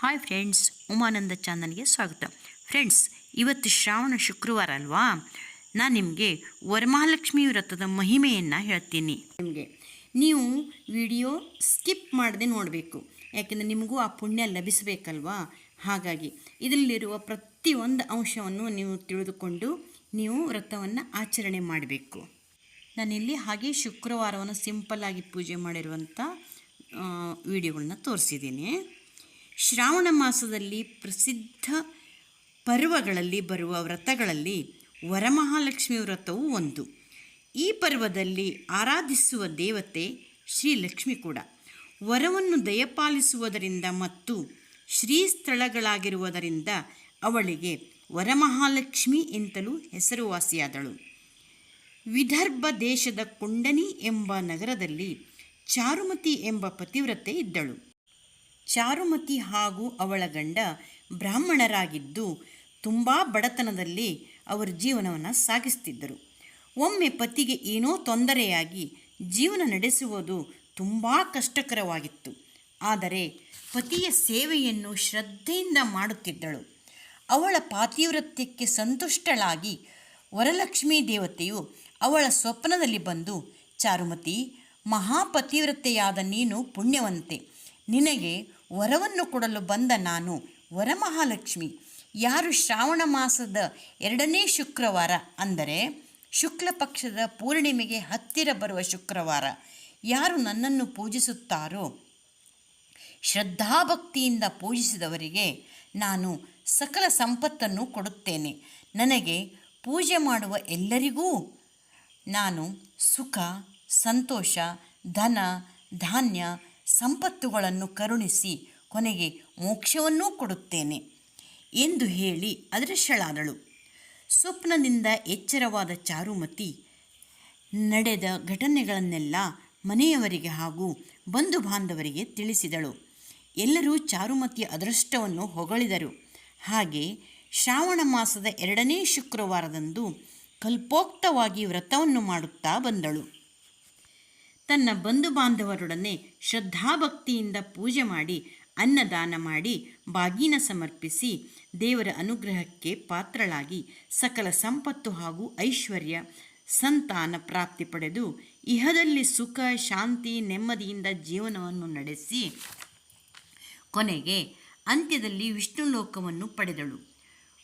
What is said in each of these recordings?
Hi friends Umananda ಚಾನಲ್ಗೆ ಸ್ವಾಗತ. Friends ಇವತ್ತು ಶ್ರಾವಣ ಶುಕ್ರವಾರ ಅಲ್ವಾ? ನಾನು ನಿಮಗೆ ವರಮಹಾಲಕ್ಷ್ಮಿ ವ್ರತದ ಮಹಿಮೆಯನ್ನು ಹೇಳ್ತೀನಿ. ನಿಮಗೆ. ನೀವು ವಿಡಿಯೋ ಸ್ಕಿಪ್ ಮಾಡದೆ ನೋಡಬೇಕು. ಯಾಕೆಂದರೆ ನಿಮಗೂ ಆ ಪುಣ್ಯ ಲಭಿಸಬೇಕಲ್ವಾ? ಹಾಗಾಗಿ ಇದರಲ್ಲಿರುವ ಪ್ರತಿಯೊಂದು ಅಂಶವನ್ನು ನೀವು ತಿಳಿದುಕೊಂಡು ನೀವು ವ್ರತವನ್ನು ಆಚರಣೆ ಮಾಡಬೇಕು. ನಾನಿಲ್ಲಿ ಹಾಗೆ ಶುಕ್ರವಾರವನ್ನು ಸಿಂಪಲ್ಲಾಗಿ ಪೂಜೆ ಮಾಡಿರುವಂಥ ವಿಡಿಯೋಗಳನ್ನ ತೋರಿಸಿದ್ದೀನಿ. ಶ್ರಾವಣ ಮಾಸದಲ್ಲಿ ಪ್ರಸಿದ್ಧ ಪರ್ವಗಳಲ್ಲಿ ಬರುವ ವ್ರತಗಳಲ್ಲಿ ವರಮಹಾಲಕ್ಷ್ಮಿ ವ್ರತವು ಒಂದು. ಈ ಪರ್ವದಲ್ಲಿ ಆರಾಧಿಸುವ ದೇವತೆ ಶ್ರೀಲಕ್ಷ್ಮಿ ಕೂಡ. ವರವನ್ನು ದಯಪಾಲಿಸುವುದರಿಂದ ಮತ್ತು ಶ್ರೀ ಸ್ಥಳಗಳಾಗಿರುವುದರಿಂದ ಅವಳಿಗೆ ವರಮಹಾಲಕ್ಷ್ಮಿ ಎಂತಲೂ ಹೆಸರುವಾಸಿಯಾದಳು. ವಿದರ್ಭ ದೇಶದ ಕುಂಡನಿ ಎಂಬ ನಗರದಲ್ಲಿ ಚಾರುಮತಿ ಎಂಬ ಪತಿವ್ರತೆ ಇದ್ದಳು. ಚಾರುಮತಿ ಹಾಗೂ ಅವಳ ಗಂಡ ಬ್ರಾಹ್ಮಣರಾಗಿದ್ದು ತುಂಬ ಬಡತನದಲ್ಲಿ ಅವರ ಜೀವನವನ್ನು ಸಾಗಿಸ್ತಿದ್ದರು. ಒಮ್ಮೆ ಪತಿಗೆ ಏನೋ ತೊಂದರೆಯಾಗಿ ಜೀವನ ನಡೆಸುವುದು ತುಂಬ ಕಷ್ಟಕರವಾಗಿತ್ತು. ಆದರೆ ಪತಿಯ ಸೇವೆಯನ್ನು ಶ್ರದ್ಧೆಯಿಂದ ಮಾಡುತ್ತಿದ್ದಳು. ಅವಳ ಪಾತಿವ್ರತ್ಯಕ್ಕೆ ಸಂತುಷ್ಟಳಾಗಿ ವರಲಕ್ಷ್ಮೀ ದೇವತೆಯು ಅವಳ ಸ್ವಪ್ನದಲ್ಲಿ ಬಂದು, ಚಾರುಮತಿ, ಮಹಾಪತಿವ್ರತೆಯಾದ ನೀನು ಪುಣ್ಯವಂತೆ. ನಿನಗೆ ವರವನ್ನು ಕೊಡಲು ಬಂದ ನಾನು, ವರಮಹಾಲಕ್ಷ್ಮಿ, ಯಾರು ಶ್ರಾವಣ ಮಾಸದ ಎರಡನೇ ಶುಕ್ರವಾರ ಅಂದರೆ ಶುಕ್ಲ ಪಕ್ಷದ ಪೂರ್ಣಿಮೆಗೆ ಹತ್ತಿರ ಬರುವ ಶುಕ್ರವಾರ, ಯಾರು ನನ್ನನ್ನು ಪೂಜಿಸುತ್ತಾರೋ, ಶ್ರದ್ಧಾಭಕ್ತಿಯಿಂದ ಪೂಜಿಸಿದವರಿಗೆ ನಾನು ಸಕಲ ಸಂಪತ್ತನ್ನು ಕೊಡುತ್ತೇನೆ. ನನಗೆ ಪೂಜೆ ಮಾಡುವ ಎಲ್ಲರಿಗೂ ನಾನು ಸುಖ, ಸಂತೋಷ, ಧನ, ಧಾನ್ಯ ಸಂಪತ್ತುಗಳನ್ನು ಕರುಣಿಸಿ ಕೊನೆಗೆ ಮೋಕ್ಷವನ್ನೂ ಕೊಡುತ್ತೇನೆ ಎಂದು ಹೇಳಿ ಅದೃಶ್ಯಳಾದಳು ಸ್ವಪ್ನದಿಂದ ಎಚ್ಚರವಾದ ಚಾರುಮತಿ ನಡೆದ ಘಟನೆಗಳನ್ನೆಲ್ಲ ಮನೆಯವರಿಗೆ ಹಾಗೂ ಬಂಧು ಬಾಂಧವರಿಗೆ ತಿಳಿಸಿದಳು. ಎಲ್ಲರೂ ಚಾರುಮತಿಯ ಅದೃಷ್ಟವನ್ನು ಹೊಗಳಿದರು. ಹಾಗೆ ಶ್ರಾವಣ ಮಾಸದ ಎರಡನೇ ಶುಕ್ರವಾರದಂದು ಕಲ್ಪೋಕ್ತವಾಗಿ ವ್ರತವನ್ನು ಮಾಡುತ್ತಾ ಬಂದಳು. ತನ್ನ ಬಂಧು ಬಾಂಧವರೊಡನೆ ಶ್ರದ್ಧಾಭಕ್ತಿಯಿಂದ ಪೂಜೆ ಮಾಡಿ, ಅನ್ನದಾನ ಮಾಡಿ, ಬಾಗಿನ ಸಮರ್ಪಿಸಿ, ದೇವರ ಅನುಗ್ರಹಕ್ಕೆ ಪಾತ್ರಳಾಗಿ ಸಕಲ ಸಂಪತ್ತು ಹಾಗೂ ಐಶ್ವರ್ಯ ಸಂತಾನ ಪ್ರಾಪ್ತಿ ಪಡೆದು ಇಹದಲ್ಲಿ ಸುಖ, ಶಾಂತಿ, ನೆಮ್ಮದಿಯಿಂದ ಜೀವನವನ್ನು ನಡೆಸಿ ಕೊನೆಗೆ ಅಂತ್ಯದಲ್ಲಿ ವಿಷ್ಣು ಲೋಕವನ್ನು ಪಡೆದಳು.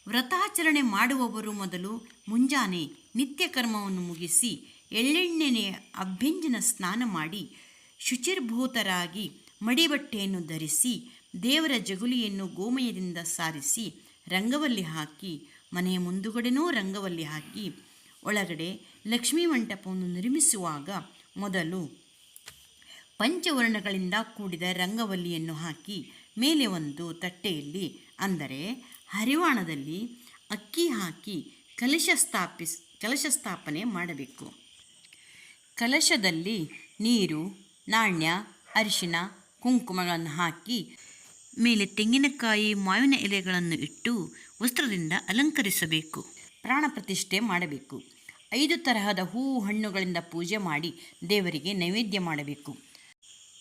ವ್ರತಾಚರಣೆ ಮಾಡುವವರು ಮೊದಲು ಮುಂಜಾನೆ ನಿತ್ಯ ಕರ್ಮವನ್ನು ಮುಗಿಸಿ ಎಳ್ಳೆಣ್ಣೆಯ ಅಭ್ಯಂಜನ ಸ್ನಾನ ಮಾಡಿ ಶುಚಿರ್ಭೂತರಾಗಿ ಮಡಿಬಟ್ಟೆಯನ್ನು ಧರಿಸಿ ದೇವರ ಜಗುಲಿಯನ್ನು ಗೋಮಯದಿಂದ ಸಾರಿಸಿ ರಂಗವಲ್ಲಿ ಹಾಕಿ, ಮನೆಯ ಮುಂದುಗಡೆನೂ ರಂಗವಲ್ಲಿ ಹಾಕಿ, ಒಳಗಡೆ ಲಕ್ಷ್ಮೀ ಮಂಟಪವನ್ನು ನಿರ್ಮಿಸುವಾಗ ಮೊದಲು ಪಂಚವರ್ಣಗಳಿಂದ ಕೂಡಿದ ರಂಗವಲ್ಲಿಯನ್ನು ಹಾಕಿ, ಮೇಲೆ ಒಂದು ತಟ್ಟೆಯಲ್ಲಿ, ಅಂದರೆ ಹರಿವಾಣದಲ್ಲಿ ಅಕ್ಕಿ ಹಾಕಿ ಕಲಶ ಸ್ಥಾಪಿಸ್, ಕಲಶ ಸ್ಥಾಪನೆ ಮಾಡಬೇಕು. ಕಲಶದಲ್ಲಿ ನೀರು, ನಾಣ್ಯ ಅರಿಶಿನ ಕುಂಕುಮಗಳನ್ನು ಹಾಕಿ, ಮೇಲೆ ತೆಂಗಿನಕಾಯಿ, ಮಾವಿನ ಎಲೆಗಳನ್ನು ಇಟ್ಟು ವಸ್ತ್ರದಿಂದ ಅಲಂಕರಿಸಬೇಕು. ಪ್ರಾಣ ಪ್ರತಿಷ್ಠೆ ಮಾಡಬೇಕು. ಐದು ತರಹದ ಹೂವು ಹಣ್ಣುಗಳಿಂದ ಪೂಜೆ ಮಾಡಿ ದೇವರಿಗೆ ನೈವೇದ್ಯ ಮಾಡಬೇಕು.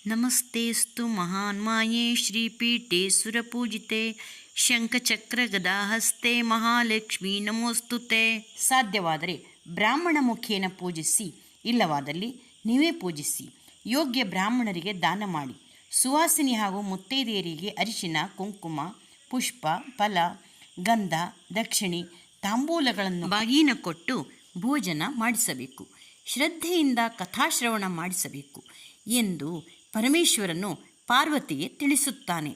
ನಮಸ್ತೆಸ್ತು ಮಹಾನ್ಮಾಯೇ ಶ್ರೀಪೀಠೆ ಸುರಪೂಜಿತೆ ಶಂಖಚಕ್ರ ಗದಾಹಸ್ತೆ ಮಹಾಲಕ್ಷ್ಮಿ ನಮೋಸ್ತುತೆ. ಸಾಧ್ಯವಾದರೆ ಬ್ರಾಹ್ಮಣ ಮುಖೇನ ಪೂಜಿಸಿ ಇಲ್ಲವಾದಲ್ಲಿ ನೀವೇ ಪೂಜಿಸಿ. ಯೋಗ್ಯ ಬ್ರಾಹ್ಮಣರಿಗೆ ದಾನ ಮಾಡಿ. ಸುವಾಸಿನಿ ಹಾಗೂ ಮುತ್ತೈದೆಯರಿಗೆ ಅರಿಶಿನ, ಕುಂಕುಮ, ಪುಷ್ಪ, ಫಲ, ಗಂಧ, ದಕ್ಷಿಣಿ, ತಾಂಬೂಲಗಳನ್ನು ಬಾಗಿನ ಕೊಟ್ಟು ಭೋಜನ ಮಾಡಿಸಬೇಕು. ಶ್ರದ್ಧೆಯಿಂದ ಕಥಾಶ್ರವಣ ಮಾಡಿಸಬೇಕು ಎಂದು ಪರಮೇಶ್ವರನು ಪಾರ್ವತಿಗೆ ತಿಳಿಸುತ್ತಾನೆ.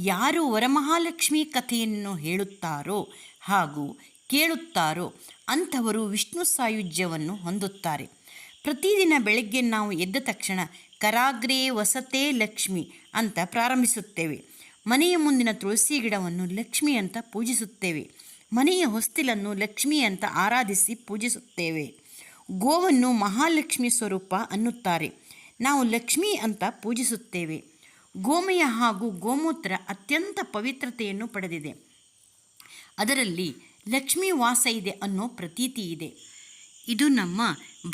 ಯಾರು ವರಮಹಾಲಕ್ಷ್ಮಿ ಕಥೆಯನ್ನು ಹೇಳುತ್ತಾರೋ ಹಾಗೂ ಕೇಳುತ್ತಾರೋ ಅಂಥವರು ವಿಷ್ಣು ಸಾಯುಜ್ಯವನ್ನು ಹೊಂದುತ್ತಾರೆ. ಪ್ರತಿದಿನ ಬೆಳಗ್ಗೆ ನಾವು ಎದ್ದ ತಕ್ಷಣ ಕರಾಗ್ರೇ ವಸತೆ ಲಕ್ಷ್ಮಿ ಅಂತ ಪ್ರಾರಂಭಿಸುತ್ತೇವೆ. ಮನೆಯ ಮುಂದಿನ ತುಳಸಿ ಗಿಡವನ್ನು ಲಕ್ಷ್ಮಿ ಅಂತ ಪೂಜಿಸುತ್ತೇವೆ. ಮನೆಯ ಹೊಸ್ತಿಲನ್ನು ಲಕ್ಷ್ಮಿ ಅಂತ ಆರಾಧಿಸಿ ಪೂಜಿಸುತ್ತೇವೆ. ಗೋವನ್ನು ಮಹಾಲಕ್ಷ್ಮಿ ಸ್ವರೂಪ ಅನ್ನುತ್ತಾರೆ. ನಾವು ಲಕ್ಷ್ಮಿ ಅಂತ ಪೂಜಿಸುತ್ತೇವೆ. ಗೋಮಯ ಹಾಗೂ ಗೋಮೂತ್ರ ಅತ್ಯಂತ ಪವಿತ್ರತೆಯನ್ನು ಪಡೆದಿದೆ. ಅದರಲ್ಲಿ ಲಕ್ಷ್ಮೀ ವಾಸ ಇದೆ ಅನ್ನೋ ಪ್ರತೀತಿ ಇದೆ. ಇದು ನಮ್ಮ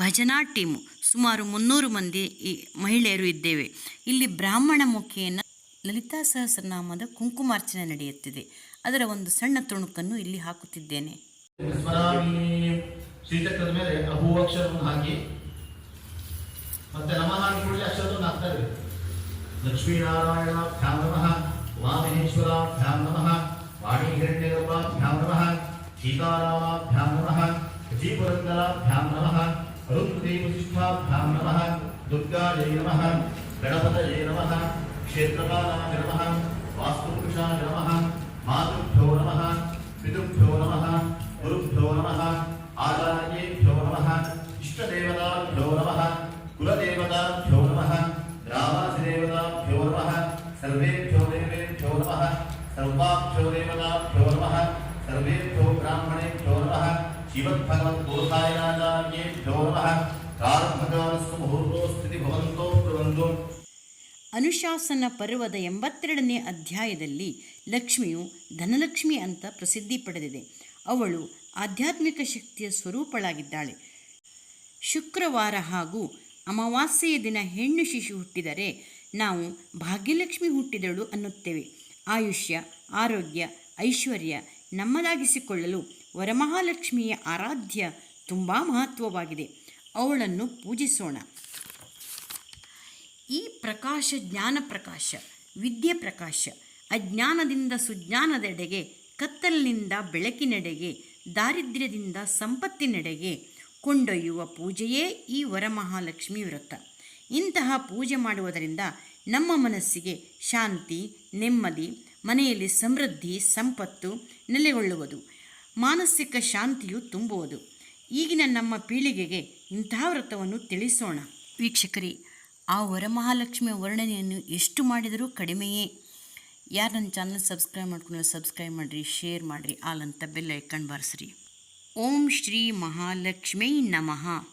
ಭಜನಾ ಟೀಮು. ಸುಮಾರು ಮುನ್ನೂರು ಮಂದಿ ಈ ಮಹಿಳೆಯರು ಇದ್ದೇವೆ. ಇಲ್ಲಿ ಬ್ರಾಹ್ಮಣ ಮುಖಿಯನ್ನು ಲಲಿತಾ ಸಹಸ್ರನಾಮದ ಕುಂಕುಮಾರ್ಚನೆ ನಡೆಯುತ್ತಿದೆ. ಅದರ ಒಂದು ಸಣ್ಣ ತುಣುಕನ್ನು ಇಲ್ಲಿ ಹಾಕುತ್ತಿದ್ದೇನೆ. ಮೇಲೆ ಅಹೂ ಅಕ್ಷರವನ್ನು ಹಾಕಿ, ಮತ್ತೆ ನಮಃ ಅಂದ ಕೂಡಲೇ ಅಕ್ಷರವನ್ನು ಹಾಕ್ತಾ ಇರಿ ಲಕ್ಷ್ಮೀನಾರಾಯಣಾಭ್ಯಾಂ ನಮಃ ಉಮಾಮಹೇಶ್ವರಾಭ್ಯಾಂ ನಮಃ ವಾಣಿಹಿರಣ್ಯಗರ್ಭಾಭ್ಯಾಂ ನಮಃ ಸೀತಾರಾಮಾಭ್ಯಾಂ ನಮಃ ಜೀಪುರಂದರಾಭ್ಯಾಂ ನಮಃ ಅರುಂಧತಿ ವಸಿಷ್ಠಾಭ್ಯಾಂ ನಮಃ ದುರ್ಗಾಜೈ ನಮಃ ಗಣಪತಯೇ ನಮಃ ಕ್ಷೇತ್ರಪಾಲಾಯ ನಮಃ ವಾಸ್ತುಪುರುಷಾಯ ನಮಃ ಅನುಶಾಸನ ಪರ್ವದ ಎಂಬತ್ತೆರಡನೇ ಅಧ್ಯಾಯದಲ್ಲಿ ಲಕ್ಷ್ಮಿಯು ಧನಲಕ್ಷ್ಮಿ ಅಂತ ಪ್ರಸಿದ್ಧಿ ಪಡೆದಿದೆ. ಅವಳು ಆಧ್ಯಾತ್ಮಿಕ ಶಕ್ತಿಯ ಸ್ವರೂಪಳಾಗಿದ್ದಾಳೆ. ಶುಕ್ರವಾರ ಹಾಗೂ ಅಮಾವಾಸ್ಯೆಯ ದಿನ ಹೆಣ್ಣು ಶಿಶು ಹುಟ್ಟಿದರೆ ನಾವು ಭಾಗ್ಯಲಕ್ಷ್ಮಿ ಹುಟ್ಟಿದಳು ಅನ್ನುತ್ತೇವೆ. ಆಯುಷ್ಯ, ಆರೋಗ್ಯ, ಐಶ್ವರ್ಯ ನಮ್ಮದಾಗಿಸಿಕೊಳ್ಳಲು ವರಮಹಾಲಕ್ಷ್ಮಿಯ ಆರಾಧ್ಯ ತುಂಬ ಮಹತ್ವವಾಗಿದೆ. ಅವಳನ್ನು ಪೂಜಿಸೋಣ. ಈ ಪ್ರಕಾಶ ಜ್ಞಾನ ಪ್ರಕಾಶ, ವಿದ್ಯೆ ಪ್ರಕಾಶ, ಅಜ್ಞಾನದಿಂದ ಸುಜ್ಞಾನದೆಡೆಗೆ, ಕತ್ತಲಿನಿಂದ ಬೆಳಕಿನೆಡೆಗೆ, ದಾರಿದ್ರ್ಯದಿಂದ ಸಂಪತ್ತಿನೆಡೆಗೆ ಕೊಂಡೊಯ್ಯುವ ಪೂಜೆಯೇ ಈ ವರಮಹಾಲಕ್ಷ್ಮಿ ವ್ರತ. ಇಂತಹ ಪೂಜೆ ಮಾಡುವುದರಿಂದ ನಮ್ಮ ಮನಸ್ಸಿಗೆ ಶಾಂತಿ, ನೆಮ್ಮದಿ, ಮನೆಯಲ್ಲಿ ಸಮೃದ್ಧಿ, ಸಂಪತ್ತು ನೆಲೆಗೊಳ್ಳುವುದು. ಮಾನಸಿಕ ಶಾಂತಿಯು ತುಂಬುವುದು. ಈಗಿನ ನಮ್ಮ ಪೀಳಿಗೆಗೆ ಇಂತಹ ವ್ರತವನ್ನು ತಿಳಿಸೋಣ. ವೀಕ್ಷಕರೇ, ಆ ವರಮಹಾಲಕ್ಷ್ಮಿಯ ವರ್ಣನೆಯನ್ನು ಎಷ್ಟು ಮಾಡಿದರೂ ಕಡಿಮೆಯೇ. ಯಾರು ನನ್ನ ಚಾನಲ್ ಸಬ್ಸ್ಕ್ರೈಬ್ ಮಾಡ್ಕೊಂಡು ಸಬ್ಸ್ಕ್ರೈಬ್ ಮಾಡಿರಿ, ಶೇರ್ ಮಾಡಿರಿ ಆಲಂತ ಬೆಲ್ಲ ಬೆಲ್ ಐಕನ್ ಬಾರಿಸ್ರಿ. ಓಂ ಶ್ರೀ ಮಹಾಲಕ್ಷ್ಮೀ ನಮಃ.